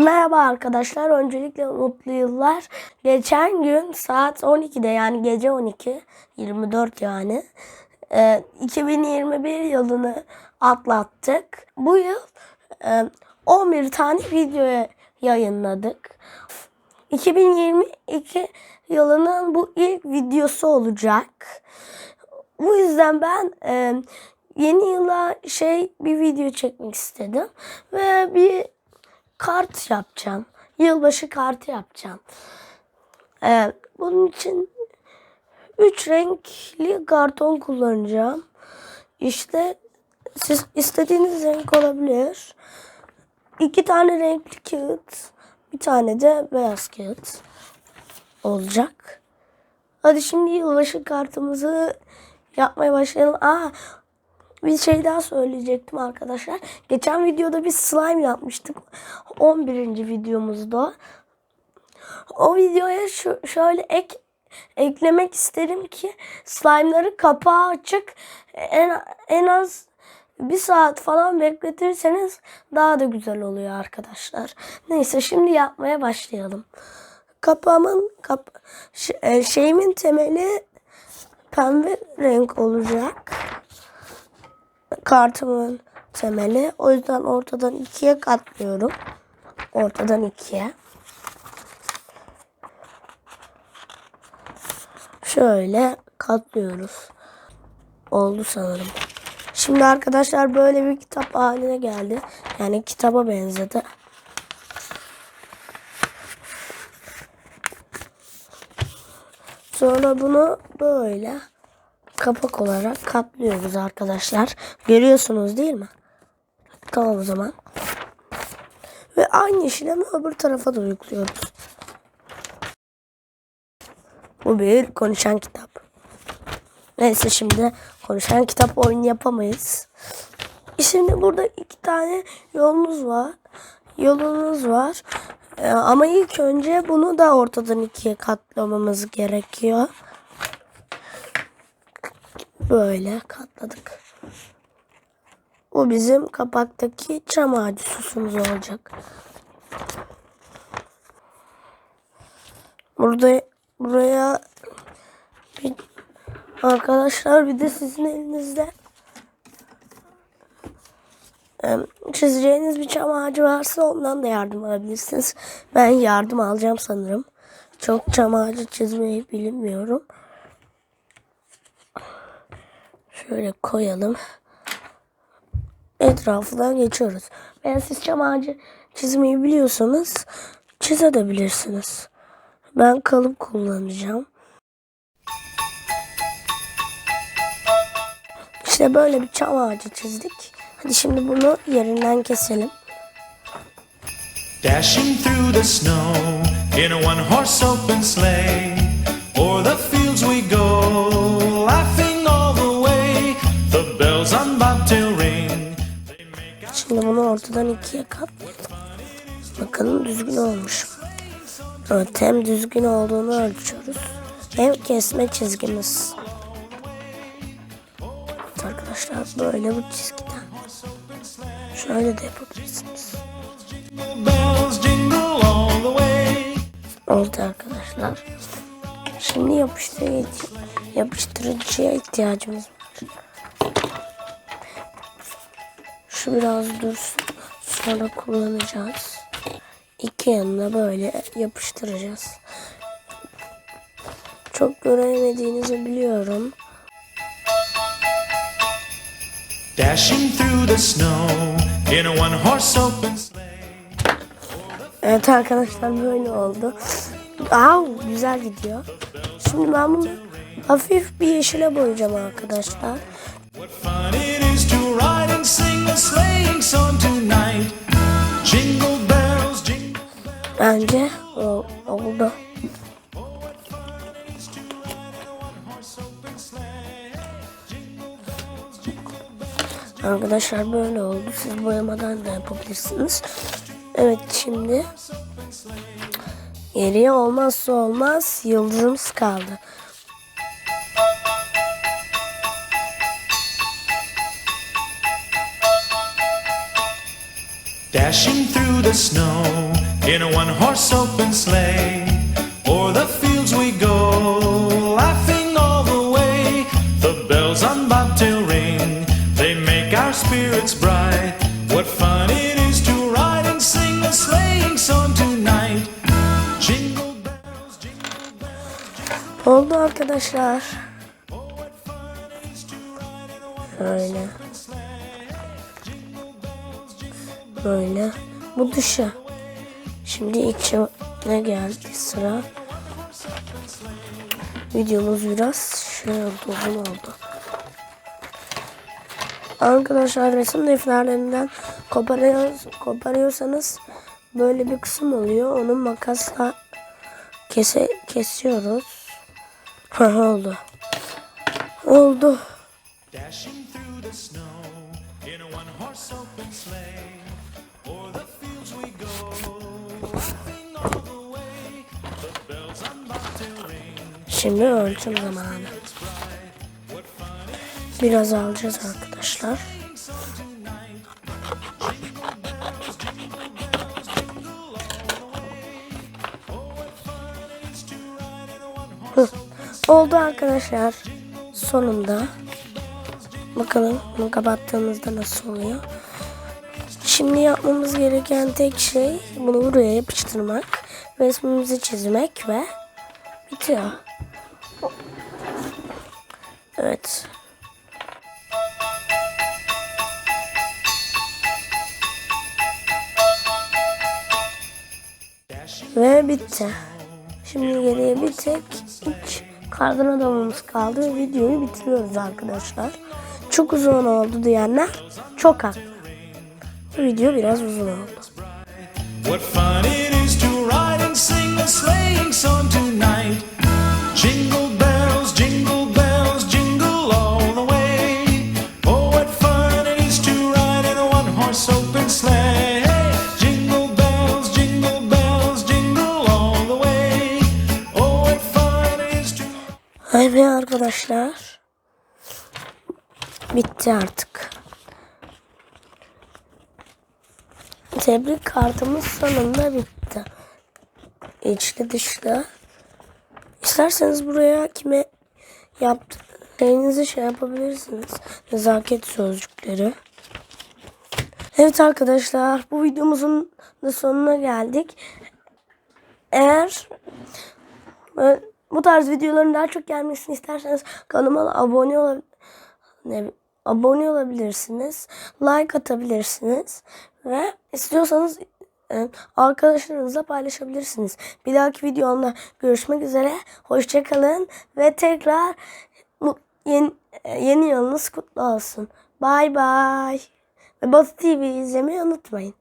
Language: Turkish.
Merhaba arkadaşlar. Öncelikle mutlu yıllar. Geçen gün saat 12'de yani gece 12, 24 yani. e, 2021 yılını atlattık. Bu yıl e, 11 tane video yayınladık. 2022 yılının bu ilk videosu olacak. Bu yüzden ben e, yeni yıla şey bir video çekmek istedim ve bir kart yapacağım. Yılbaşı kartı yapacağım. E, bunun için üç renkli karton kullanacağım. İşte siz istediğiniz renk olabilir. İki tane renkli kağıt, bir tane de beyaz kağıt olacak. Hadi şimdi yılbaşı kartımızı yapmaya başlayalım. Aa, bir şey daha söyleyecektim arkadaşlar. Geçen videoda bir slime yapmıştık. 11. videomuzda. O videoya şu, şöyle ek eklemek isterim ki slime'ları kapağı açık en, en az bir saat falan bekletirseniz daha da güzel oluyor arkadaşlar. Neyse şimdi yapmaya başlayalım. Kapağımın kap, e, şeyimin temeli pembe renk olacak. Kartımın temeli. O yüzden ortadan ikiye katlıyorum. Ortadan ikiye. Şöyle katlıyoruz. Oldu sanırım. Şimdi arkadaşlar böyle bir kitap haline geldi. Yani kitaba benzedi. Sonra bunu böyle kapak olarak katlıyoruz arkadaşlar. Görüyorsunuz değil mi? Tamam o zaman. Ve aynı işlemi öbür tarafa da uyguluyoruz. Bu bir konuşan kitap. Neyse şimdi konuşan kitap oyunu yapamayız. Şimdi burada iki tane yolunuz var. Yolunuz var. Ee, ama ilk önce bunu da ortadan ikiye katlamamız gerekiyor. Böyle katladık. Bu bizim kapaktaki çam ağacı süsümüz olacak. Burada buraya bir, arkadaşlar bir de sizin elinizde çizeceğiniz bir çam ağacı varsa ondan da yardım alabilirsiniz. Ben yardım alacağım sanırım. Çok çam ağacı çizmeyi bilmiyorum. Şöyle koyalım. Etrafından geçiyoruz. Veya siz çam ağacı çizmeyi biliyorsanız çizebilirsiniz. Ben kalıp kullanacağım. İşte böyle bir çam ağacı çizdik. Hadi şimdi bunu yerinden keselim. Dashing through the snow in a one horse open sleigh. İkiye katlayalım. Bakalım düzgün olmuş mu? Evet hem düzgün olduğunu ölçüyoruz. Hem kesme çizgimiz. Evet arkadaşlar böyle bu çizgiden. Şöyle de yapabilirsiniz. Oldu arkadaşlar. Şimdi yapıştırıcı, yapıştırıcıya ihtiyacımız var. Şu biraz dursun. Sonra kullanacağız. İki yanına böyle yapıştıracağız. Çok göremediğinizi biliyorum. Dashing through the snow in a one horse open sleigh. Evet arkadaşlar böyle oldu. Aa, güzel gidiyor. Şimdi ben bunu hafif bir yeşile boyayacağım arkadaşlar. What fun it is to ride and sing a sleighing song tonight. Bence o, oldu. Arkadaşlar böyle oldu. Siz boyamadan da yapabilirsiniz. Evet şimdi geriye olmazsa olmaz yıldızımız kaldı. Dashing through the snow in a one horse open sleigh. O'er the fields we go, laughing all the way. The bells on bobtail ring, they make our spirits bright. What fun it is to ride and sing a sleighing song tonight. Jingle bells, jingle bells. Oldu arkadaşlar. Oh, Şöyle. Böyle. Bu dışı. Şimdi içe ne geldi sıra. Videomuz biraz şey oldu, oldu. Arkadaşlar resim defterlerinden koparıyor, koparıyorsanız böyle bir kısım oluyor. Onu makasla kese, kesiyoruz. Oldu. Oldu. Dashing through the snow in a one horse open sleigh. Şimdi ölçüm zamanı. Biraz alacağız arkadaşlar. Oldu arkadaşlar. Sonunda. Bakalım bunu kapattığımızda nasıl oluyor. Şimdi yapmamız gereken tek şey bunu buraya yapıştırmak, resmimizi çizmek ve bitiyor. Evet. Ve bitti. Şimdi geriye bir tek iç kardan adamımız kaldı ve videoyu bitiriyoruz arkadaşlar. Çok uzun oldu diyenler çok haklı. Bu video biraz uzun oldu. What fun Evet arkadaşlar. Bitti artık. Tebrik kartımız sonunda bitti. İçli dışlı. İsterseniz buraya kime yaptı şeyinizi şey yapabilirsiniz. Nezaket sözcükleri. Evet arkadaşlar bu videomuzun da sonuna geldik. Eğer bu tarz videoların daha çok gelmesini isterseniz kanalıma abone ol ne, abone olabilirsiniz. Like atabilirsiniz ve istiyorsanız e, arkadaşlarınızla paylaşabilirsiniz. Bir dahaki videomda görüşmek üzere. Hoşçakalın ve tekrar yeni, e, yeni yılınız kutlu olsun. Bay bay. Ve Batı TV izlemeyi unutmayın.